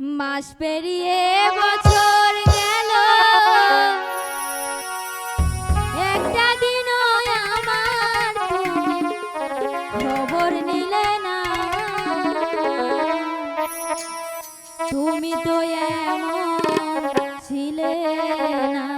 মাস পেরিয়ে বছর গেল। একটা দিন আমার খবর নিলে না। তুমি তো এমন ছিলে না।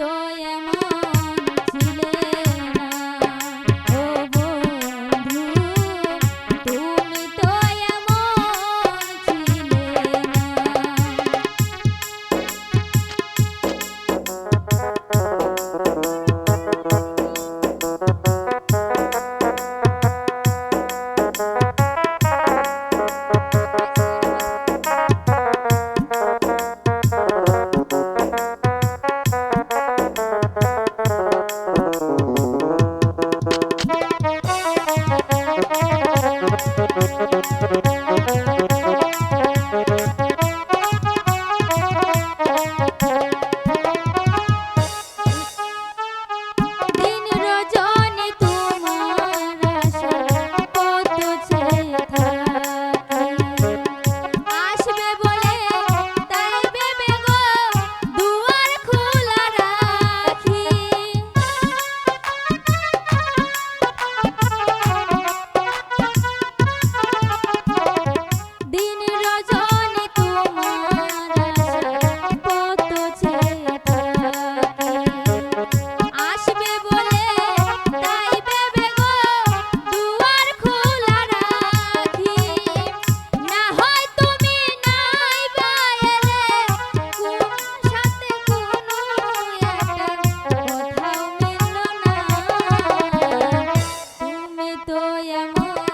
তো amor.